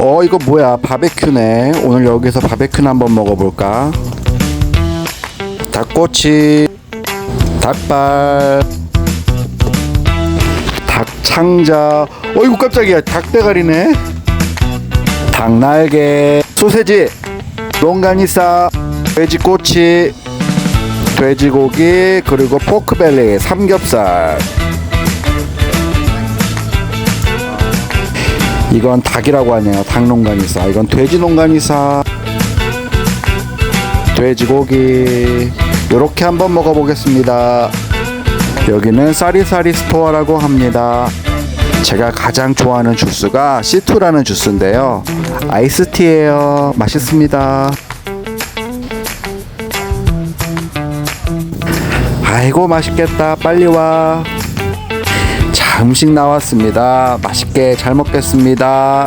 어 이거 뭐야? 바베큐네. 오늘 여기서 바베큐나 한번 먹어볼까? 닭꼬치 닭발 닭창자. 어이구 깜짝이야. 닭대가리네. 닭날개 소세지 롱가니사 돼지꼬치 돼지고기 그리고 포크벨리 삼겹살 이건 닭이라고 하네요. 닭 농간이사. 이건 돼지 농간이사. 돼지고기. 요렇게 한번 먹어보겠습니다. 여기는 쌀이쌀이 스토어라고 합니다. 제가 가장 좋아하는 주스가 C2라는 주스인데요. 아이스티예요. 맛있습니다. 아이고 맛있겠다. 빨리 와 자, 음식 나왔습니다. 맛있게 잘 먹겠습니다.